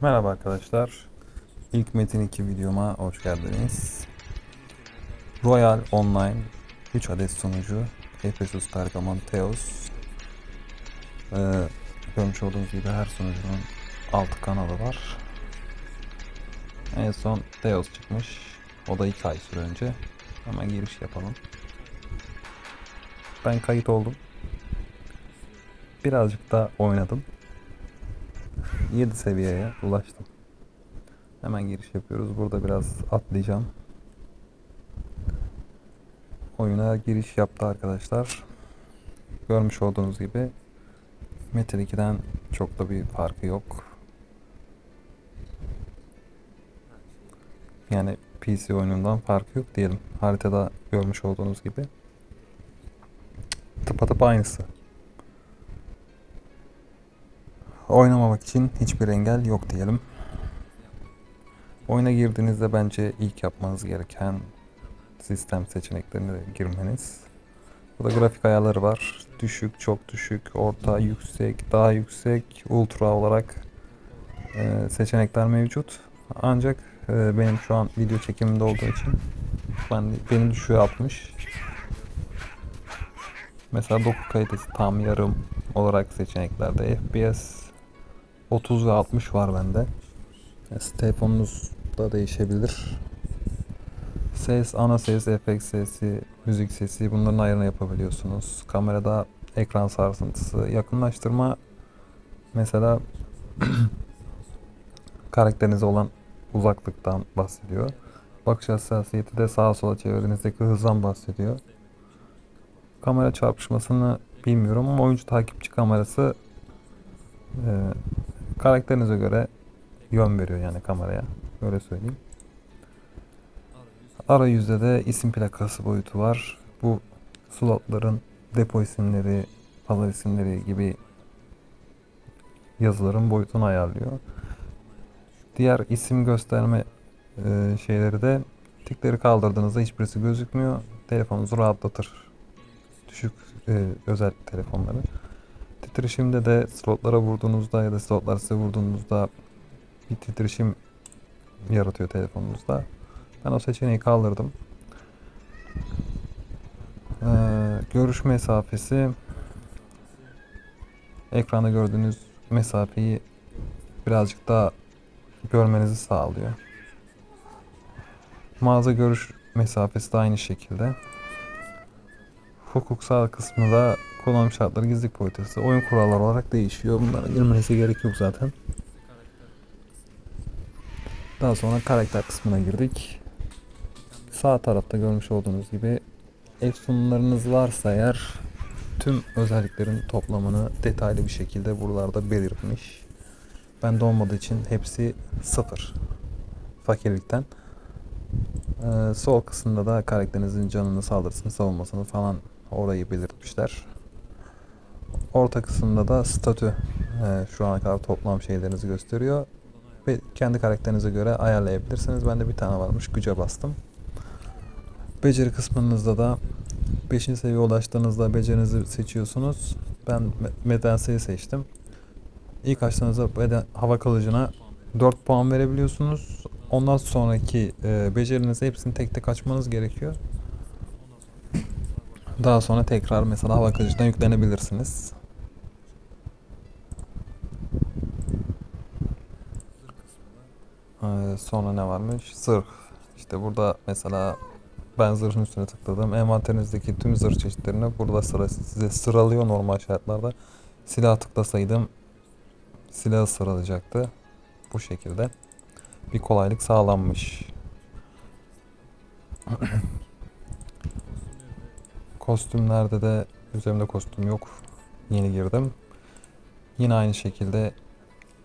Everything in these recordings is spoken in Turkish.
Merhaba arkadaşlar. İlk Metin 2 videoma hoş geldiniz. Royal Online 3 adet sunucu. Efesus, Pergamon, Theos. Ee, görmüş olduğunuz gibi her sunucunun 6 kanalı var. En son Theos çıkmış. O da 2 ay süre önce. Hemen giriş yapalım. Ben kayıt oldum. Birazcık da oynadım. 7 seviyeye ulaştım. Hemen giriş yapıyoruz. Burada biraz atlayacağım. Oyuna giriş yaptı arkadaşlar. Görmüş olduğunuz gibi Metin 2'den çok da bir farkı yok. Yani PC oyunundan farkı yok diyelim. Haritada görmüş olduğunuz gibi. Tıpatıp aynısı. Oynamamak için hiçbir engel yok diyelim. Oyuna girdiğinizde bence ilk yapmanız gereken sistem seçeneklerine girmeniz. Burada grafik ayarları var. Düşük, çok düşük, orta, yüksek, daha yüksek, ultra olarak e, seçenekler mevcut. Ancak e, benim şu an video çekiminde olduğu için ben benim düşüğe atmış. Mesela doku kalitesi tam yarım olarak seçeneklerde FPS 30 ve 60 var bende. Yani telefonunuz da değişebilir. Ses, ana ses, efekt sesi, müzik sesi bunların ayarını yapabiliyorsunuz. Kamerada ekran sarsıntısı, yakınlaştırma mesela karakterinize olan uzaklıktan bahsediyor. Bakış hassasiyeti de sağa sola çevirdiğinizdeki hızdan bahsediyor. Kamera çarpışmasını bilmiyorum ama oyuncu takipçi kamerası e, karakterinize göre yön veriyor yani kameraya. Öyle söyleyeyim. Arayüzde de isim plakası boyutu var. Bu slotların depo isimleri, pazar isimleri gibi yazıların boyutunu ayarlıyor. Diğer isim gösterme e, şeyleri de tikleri kaldırdığınızda hiçbirisi gözükmüyor. Telefonunuzu rahatlatır. Düşük e, özel telefonları. Titreşimde de slotlara vurduğunuzda ya da slotlar size vurduğunuzda bir titreşim yaratıyor telefonunuzda. Ben o seçeneği kaldırdım. Ee, görüş mesafesi ekranda gördüğünüz mesafeyi birazcık daha görmenizi sağlıyor. Mağaza görüş mesafesi de aynı şekilde. Hukuksal kısmı da kullanım şartları gizlilik politikası oyun kuralları olarak değişiyor. Bunlara girmenize gerek yok zaten. Daha sonra karakter kısmına girdik. Sağ tarafta görmüş olduğunuz gibi efsunlarınız varsa eğer tüm özelliklerin toplamını detaylı bir şekilde buralarda belirtmiş. Bende olmadığı için hepsi sıfır. Fakirlikten. Ee, sol kısımda da karakterinizin canını, saldırısını, savunmasını falan orayı belirtmişler. Orta kısımda da statü e, şu ana kadar toplam şeylerinizi gösteriyor. Ve kendi karakterinize göre ayarlayabilirsiniz. Bende bir tane varmış. Güce bastım. Beceri kısmınızda da 5. seviye ulaştığınızda becerinizi seçiyorsunuz. Ben medenseyi seçtim. İlk açtığınızda beden, hava kılıcına 4 puan verebiliyorsunuz. Ondan sonraki e, becerinizi hepsini tek tek açmanız gerekiyor. Daha sonra tekrar mesela hava kılıcından yüklenebilirsiniz. Ee, sonra ne varmış? Zırh. İşte burada mesela ben zırhın üstüne tıkladım. Envanterinizdeki tüm zırh çeşitlerini burada sıra size sıralıyor normal şartlarda. Silah tıklasaydım silahı sıralayacaktı. Bu şekilde bir kolaylık sağlanmış. Kostümlerde de üzerimde kostüm yok. Yeni girdim. Yine aynı şekilde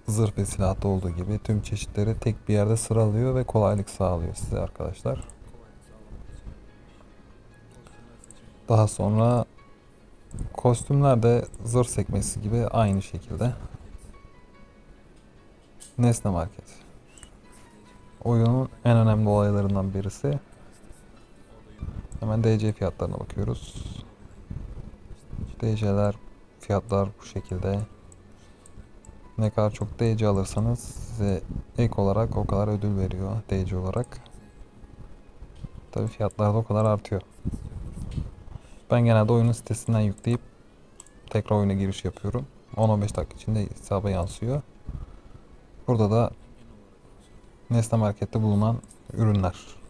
zırh ve silahta olduğu gibi tüm çeşitleri tek bir yerde sıralıyor ve kolaylık sağlıyor size arkadaşlar. Daha sonra kostümler de zırh sekmesi gibi aynı şekilde. Nesne Market. Oyunun en önemli olaylarından birisi. Hemen DC fiyatlarına bakıyoruz. DC'ler fiyatlar bu şekilde. Ne kadar çok DC alırsanız size ek olarak o kadar ödül veriyor DC olarak. Tabi fiyatlar da o kadar artıyor. Ben genelde oyunun sitesinden yükleyip tekrar oyuna giriş yapıyorum. 10-15 dakika içinde hesaba yansıyor. Burada da Nesne Market'te bulunan ürünler.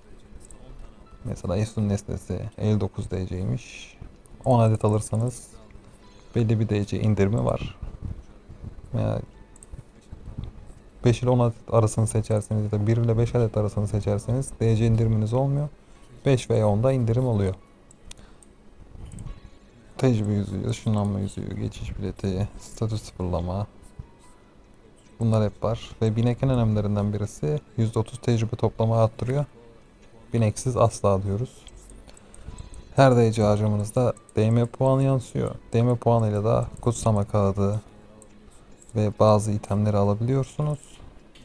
Mesela Efsun nesnesi 59 DC'ymiş. 10 adet alırsanız belli bir DC indirimi var. Veya 5 ile 10 adet arasını seçerseniz ya da 1 ile 5 adet arasını seçerseniz DC indiriminiz olmuyor. 5 veya 10'da indirim oluyor. Tecrübe yüzüğü, ışınlanma yüzüğü, geçiş bileti, statü sıfırlama. Bunlar hep var. Ve binek en önemlilerinden birisi %30 tecrübe toplama arttırıyor. Bineksiz asla diyoruz. Her DC harcamanızda DM puanı yansıyor. DM puanıyla da kutsama kağıdı ve bazı itemleri alabiliyorsunuz.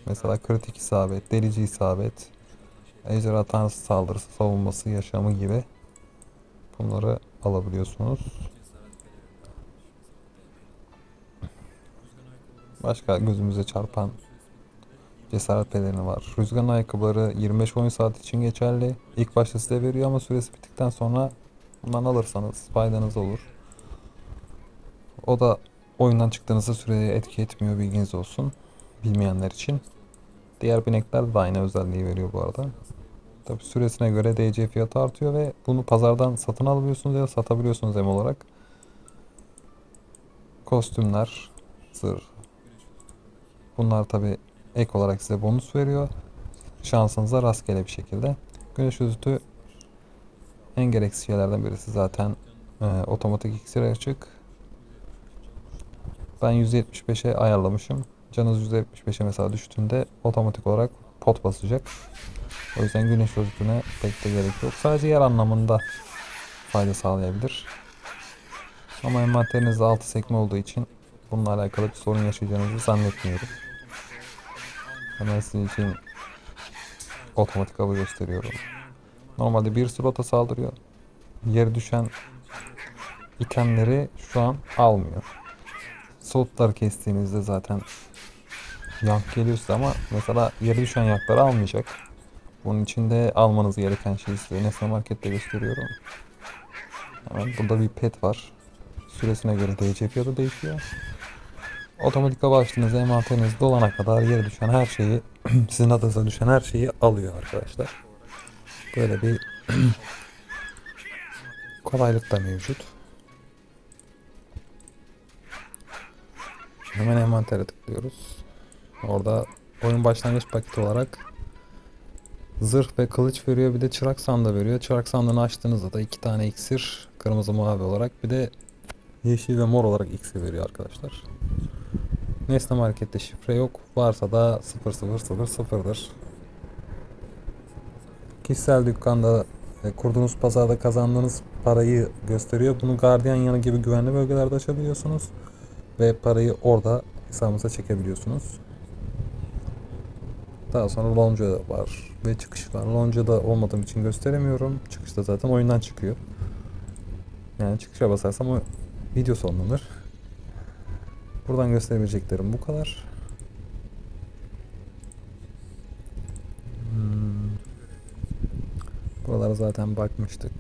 Mesela kritik isabet, delici isabet, ejderha tanrısı saldırısı, savunması, yaşamı gibi bunları alabiliyorsunuz. Başka gözümüze çarpan cesaret pelerini var. Rüzgarın ayakkabıları 25 oyun saat için geçerli. İlk başta size veriyor ama süresi bittikten sonra bundan alırsanız faydanız olur. O da oyundan çıktığınızda süreye etki etmiyor bilginiz olsun. Bilmeyenler için. Diğer binekler de aynı özelliği veriyor bu arada. Tabi süresine göre DC fiyatı artıyor ve bunu pazardan satın alabiliyorsunuz ya da satabiliyorsunuz em olarak. Kostümler, zırh. Bunlar tabi ek olarak size bonus veriyor. Şansınıza rastgele bir şekilde. Güneş özütü en gereksiz şeylerden birisi zaten e, otomatik iksir açık. Ben 175'e ayarlamışım. Canınız %75'e mesela düştüğünde otomatik olarak pot basacak. O yüzden güneş özütüne pek de gerek yok. Sadece yer anlamında fayda sağlayabilir. Ama envanterinizde altı sekme olduğu için bununla alakalı bir sorun yaşayacağınızı zannetmiyorum. Hemen sizin için otomatik avı gösteriyorum. Normalde bir slota saldırıyor. Yere düşen itemleri şu an almıyor. Slotları kestiğinizde zaten yank geliyor size ama mesela yere düşen yakları almayacak. Bunun için de almanız gereken şeyi size Nesne Market'te gösteriyorum. Hemen burada bir pet var. Süresine göre DC fiyatı değişiyor. Otomatik hava açtığınızda envanteriniz dolana kadar yere düşen her şeyi, sizin adınıza düşen her şeyi alıyor arkadaşlar. Böyle bir kolaylık da mevcut. Hemen envantere tıklıyoruz. Orada oyun başlangıç paketi olarak zırh ve kılıç veriyor. Bir de çırak sandığı veriyor. Çırak sandığını açtığınızda da iki tane iksir kırmızı mavi olarak bir de yeşil ve mor olarak iksir veriyor arkadaşlar. Nesne markette şifre yok. Varsa da 0000'dır. Kişisel dükkanda e, kurduğunuz pazarda kazandığınız parayı gösteriyor. Bunu gardiyan yanı gibi güvenli bölgelerde açabiliyorsunuz. Ve parayı orada hesabınıza çekebiliyorsunuz. Daha sonra lonca var ve çıkış var. Lonca'da olmadığım için gösteremiyorum. Çıkışta zaten oyundan çıkıyor. Yani çıkışa basarsam o video sonlanır. Buradan gösterebileceklerim bu kadar. Hmm. Buralara zaten bakmıştık.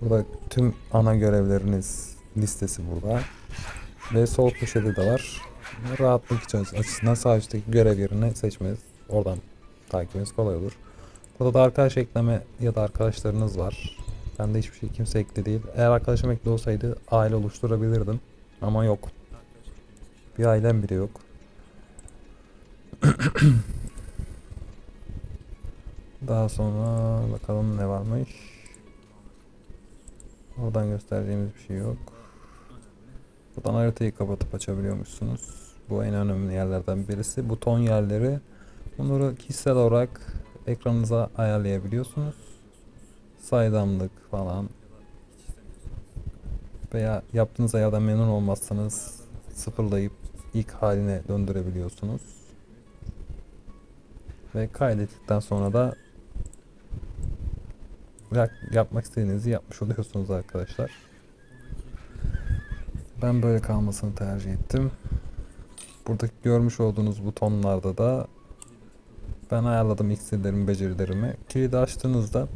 Burada tüm ana görevleriniz listesi burada. Ve sol köşede de var. Rahatlık için açısından sağ üstteki görev yerini seçmeniz, oradan takibiniz kolay olur. Burada da arkadaş ekleme ya da arkadaşlarınız var. Bende hiçbir şey kimse ekli değil. Eğer arkadaşım ekli olsaydı aile oluşturabilirdim. Ama yok. Bir ailem bile yok. Daha sonra bakalım ne varmış. Oradan göstereceğimiz bir şey yok. Buradan haritayı kapatıp açabiliyormuşsunuz. Bu en önemli yerlerden birisi. Buton yerleri. Bunları kişisel olarak ekranınıza ayarlayabiliyorsunuz. Saydamlık falan. Veya yaptığınız ayardan memnun olmazsanız sıfırlayıp ilk haline döndürebiliyorsunuz. Ve kaydettikten sonra da yapmak istediğinizi yapmış oluyorsunuz arkadaşlar. Ben böyle kalmasını tercih ettim. Buradaki görmüş olduğunuz butonlarda da ben ayarladım iksirlerimi, becerilerimi. Kilidi açtığınızda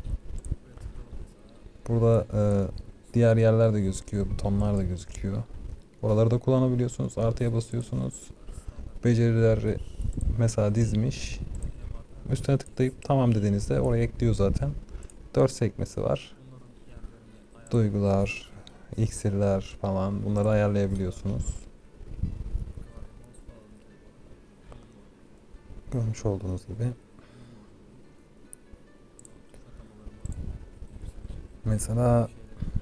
burada e, diğer yerler de gözüküyor, butonlar da gözüküyor. Oraları da kullanabiliyorsunuz. Artıya basıyorsunuz. Becerileri mesela dizmiş. Üstüne tıklayıp tamam dediğinizde oraya ekliyor zaten. 4 sekmesi var. Duygular, iksirler falan bunları ayarlayabiliyorsunuz. Görmüş olduğunuz gibi. Mesela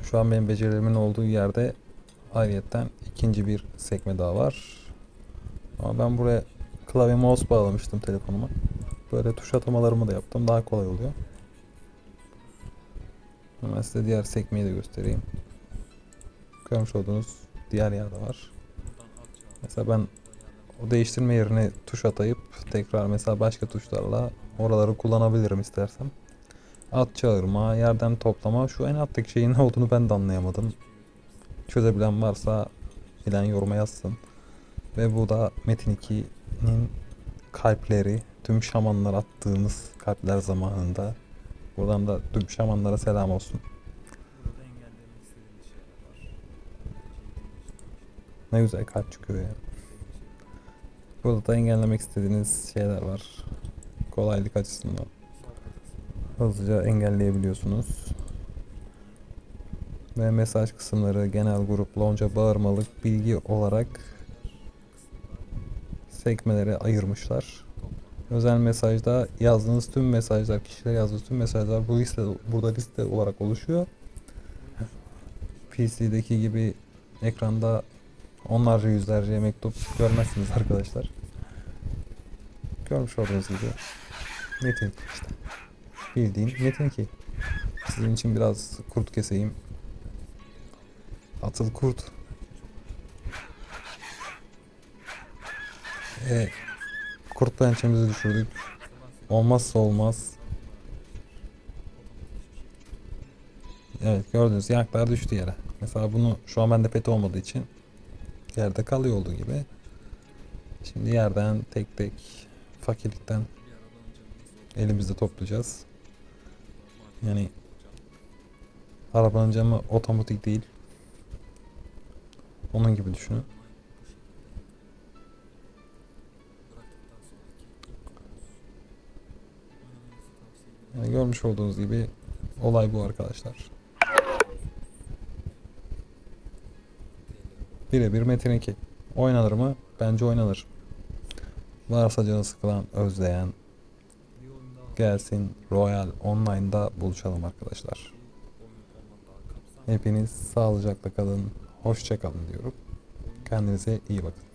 şu an benim becerilerimin olduğu yerde ayrıyetten ikinci bir sekme daha var. Ama ben buraya klavye mouse bağlamıştım telefonuma. Böyle tuş atamalarımı da yaptım. Daha kolay oluyor. Hemen size diğer sekmeyi de göstereyim. Görmüş olduğunuz diğer yerde var. Mesela ben o değiştirme yerine tuş atayıp tekrar mesela başka tuşlarla oraları kullanabilirim istersem. At çağırma, yerden toplama. Şu en alttaki şeyin ne olduğunu ben de anlayamadım. Çözebilen varsa bilen yoruma yazsın. Ve bu da Metin 2'nin kalpleri. Tüm şamanlar attığımız kalpler zamanında. Buradan da tüm şamanlara selam olsun. Ne güzel kalp çıkıyor ya. Burada da engellemek istediğiniz şeyler var. Kolaylık açısından. Hızlıca engelleyebiliyorsunuz. Ve mesaj kısımları genel grup, lonca, bağırmalık, bilgi olarak sekmelere ayırmışlar. Özel mesajda yazdığınız tüm mesajlar, kişilere yazdığınız tüm mesajlar bu liste, burada liste olarak oluşuyor. PC'deki gibi ekranda onlarca yüzlerce mektup görmezsiniz arkadaşlar. Görmüş olduğunuz gibi Metin işte. Bildiğin Metin ki. Sizin için biraz kurt keseyim. Atıl kurt. E, kurt pençemizi düşürdük. Olmazsa olmaz. Evet gördünüz yanaklar düştü yere. Mesela bunu şu an bende pet olmadığı için yerde kalıyor olduğu gibi. Şimdi yerden tek tek fakirlikten elimizde toplayacağız. Yani arabanın camı otomatik değil. Onun gibi düşünün. Yani görmüş olduğunuz gibi olay bu arkadaşlar. Birebir Metin 2. Oynanır mı? Bence oynanır. Varsa canı sıkılan, özleyen gelsin Royal Online'da buluşalım arkadaşlar. Hepiniz sağlıcakla kalın, hoşça kalın diyorum. Kendinize iyi bakın.